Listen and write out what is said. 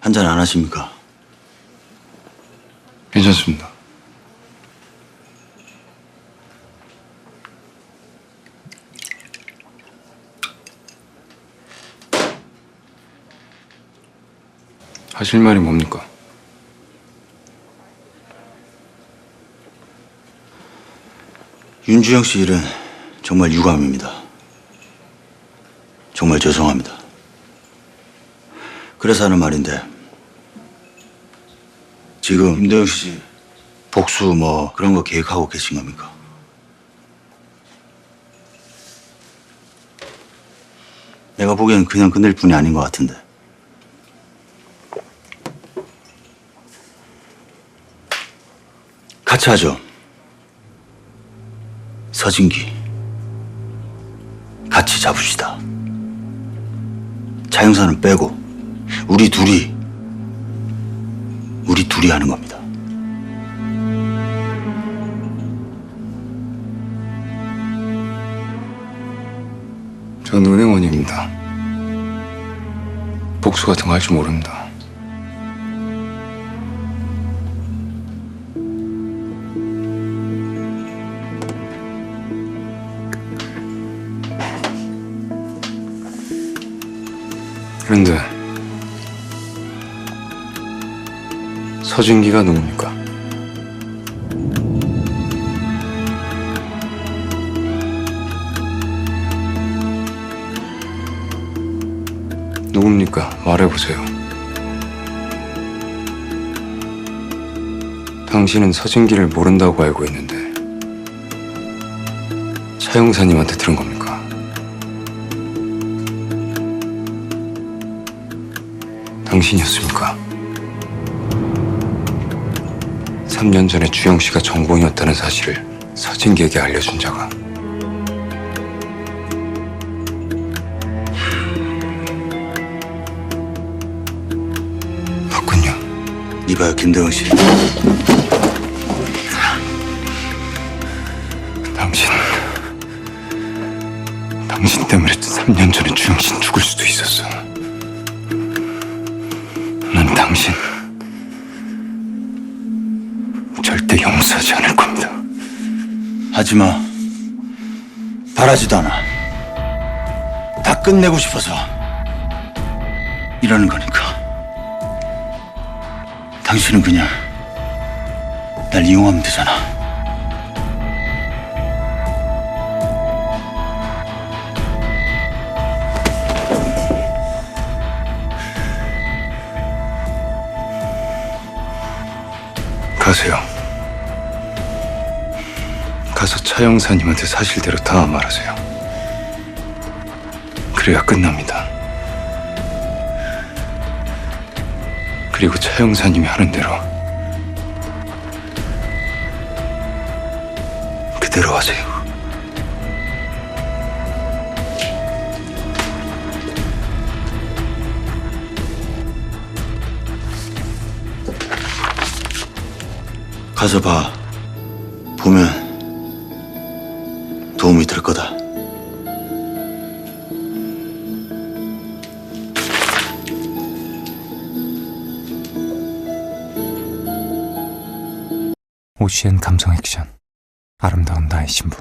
한 잔 안 하십니까? 괜찮습니다. 하실 말이 뭡니까? 윤주영 씨 일은 정말 유감입니다. 정말 죄송합니다. 그래서 하는 말인데 지금 임도영 씨 복수 뭐 그런 거 계획하고 계신 겁니까? 내가 보기엔 그냥 끝낼 뿐이 아닌 것 같은데. 같이 하죠. 서진기 같이 잡읍시다. 차영사는 빼고 우리 둘이 우리 둘이 하는 겁니다. 전 은행원입니다. 복수 같은 거 할 줄 모릅니다. 그런데 서진기가 누굽니까? 누굽니까? 말해보세요. 당신은 서진기를 모른다고 알고 있는데 차용사님한테 들은 겁니까? 당신이었습니까? 3년 전에 주영 씨가 정봉이었다는 사실을 서진기에게 알려준 자가 맞군요. 이봐요, 김대영 씨. 당신, 당신 때문에 3년 전에 주영 씨는 죽을 수도 있었어. 난 당신 용서하지 않을 겁니다. 하지 마. 바라지도 않아. 다 끝내고 싶어서 이러는 거니까. 당신은 그냥 날 이용하면 되잖아. 가세요. 가서 차영사님한테 사실대로 다 말하세요. 그래야 끝납니다. 그리고 차영사님이 하는 대로 그대로 하세요. 가서 봐. 보면 도움이 될 거다. 오시엔 감성 액션 아름다운 나의 신부